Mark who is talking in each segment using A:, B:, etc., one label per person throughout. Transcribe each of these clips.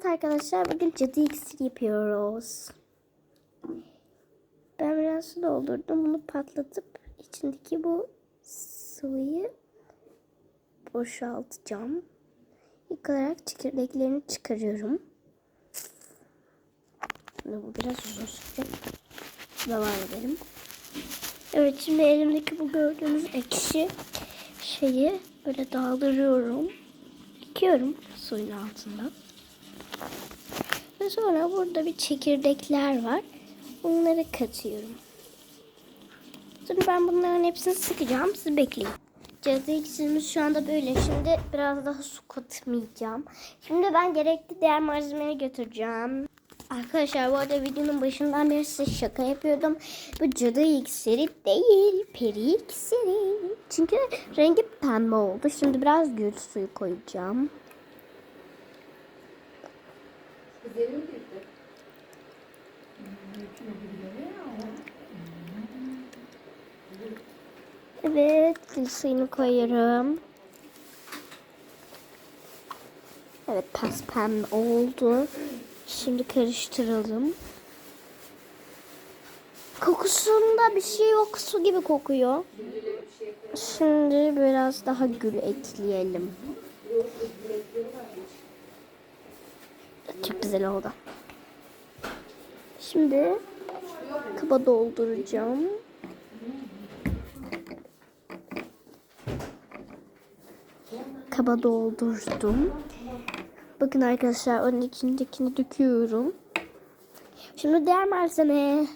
A: Evet arkadaşlar bugün cadı iksiri yapıyoruz. Ben biraz su doldurdum. Bunu patlatıp içindeki bu sıvıyı boşaltacağım. İlk olarak çekirdeklerini çıkarıyorum. Şimdi bu biraz uzun sürecek. Devam edelim. Evet şimdi elimdeki bu gördüğünüz ekşi şeyi böyle daldırıyorum. Yıkıyorum suyun altında. Ve sonra burada bir çekirdekler var. Bunları katıyorum. Sonra ben bunların hepsini sıkacağım. Siz bekleyin. Cadı iksirimiz şu anda böyle. Şimdi biraz daha su katmayacağım. Şimdi ben gerekli diğer malzemeleri götüreceğim. Arkadaşlar bu arada videonun başından beri size şaka yapıyordum. Bu cadı iksiri değil, peri iksiri. Çünkü rengi pembe oldu. Şimdi biraz gül suyu koyacağım. Evet, gül suyunu koyuyorum. Evet, pes pembe oldu. Şimdi karıştıralım. Kokusunda bir şey yok. Su gibi kokuyor. Şimdi biraz daha gül ekleyelim. Çok güzel oldu. Şimdi kaba dolduracağım. Kaba doldurdum. Bakın arkadaşlar onun içindekini döküyorum. Şimdi diğer malzeme.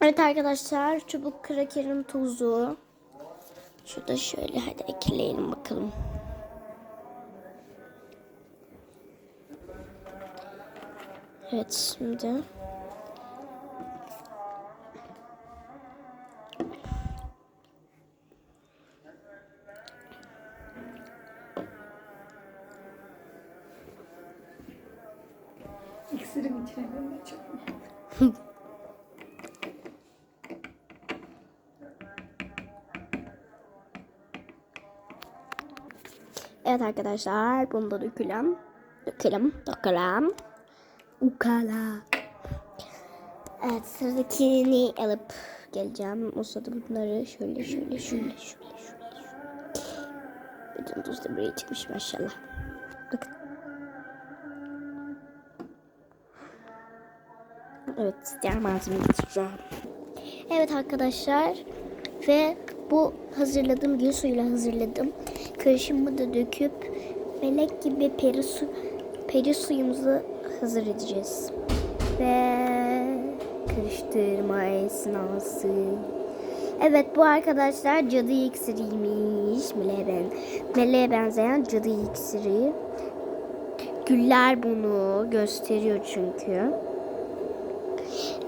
A: Evet arkadaşlar çubuk krakerin tuzu. Şurada şöyle hadi ekleyelim bakalım. Evet şimdi.
B: İksirim içine çok
A: Evet arkadaşlar bunu da dökelim. Dökelim. Dökelim. Ukala. Evet sıradakini alıp geleceğim. O sırada bunları şöyle şöyle şöyle şöyle şöyle. Bütün tuz da buraya çıkmış maşallah. Bakın. Evet diğer malzemeyi getireceğim. Evet arkadaşlar ve bu hazırladığım gül suyuyla hazırladım. Karışımı da döküp melek gibi peri, su, peri suyumuzu hazır edeceğiz. Ve karıştırma esnası. Evet bu arkadaşlar cadı iksiriymiş. Meleğe, meleğe benzeyen cadı iksiri. Güller bunu gösteriyor çünkü.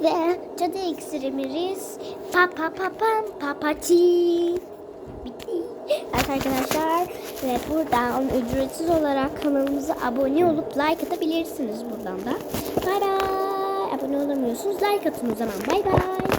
A: Ve cadı iksirimiz pa pa pa pam papati. Bitti. Evet arkadaşlar ve buradan ücretsiz olarak kanalımıza abone olup like atabilirsiniz buradan da. Bay bay. Abone olamıyorsunuz like atın o zaman. Bay bay.